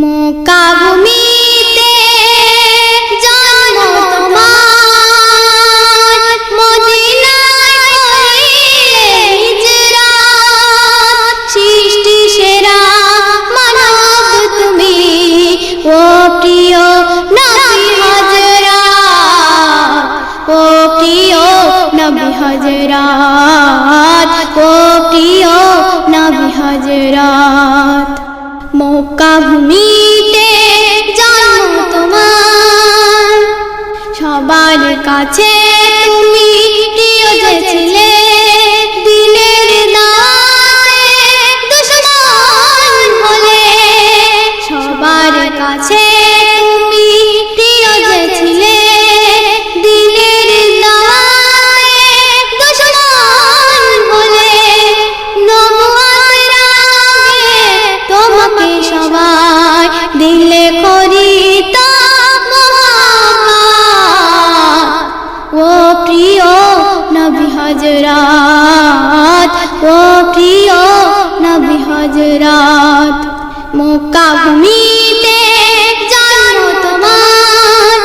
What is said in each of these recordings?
মোকাভূমিতে কোটিও সৃষ্টি সেরা তুমি ও নবী হাজরা ও নবী নবী মক্কা ভূমিতে জন্ম তোমার। সবার কাছে হজরাত, ও প্রিয় নবী হজরাত মোকা ভূমি তোমার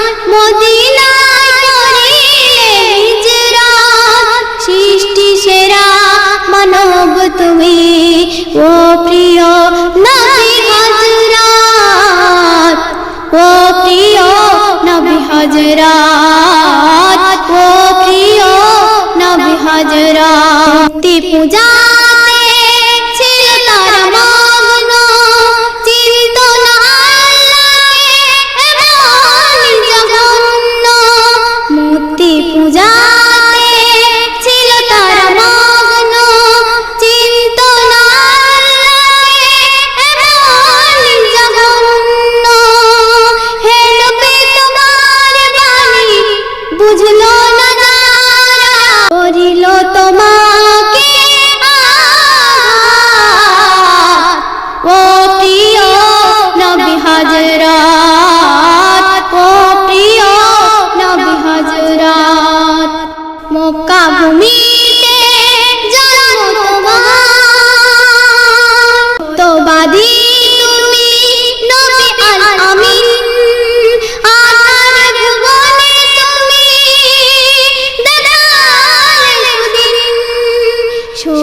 সৃষ্টি সেরা তুমি, ও প্রিয় নবী হজরত, ও প্রিয় নবী হজরত। হজরতি পূজা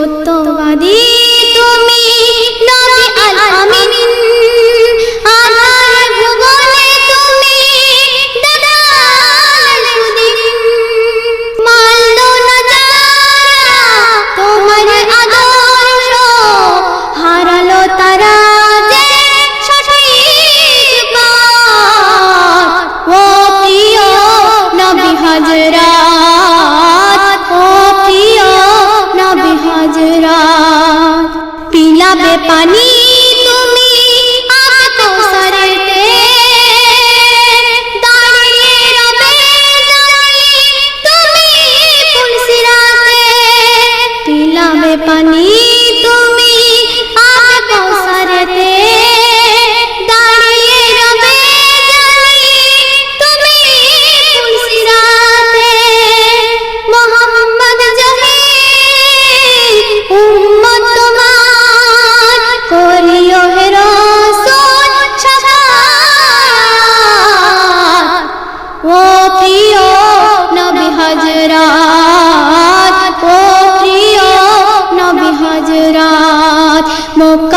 সত্যবাদী हजरात पोत्रियो नबी हजरात मुक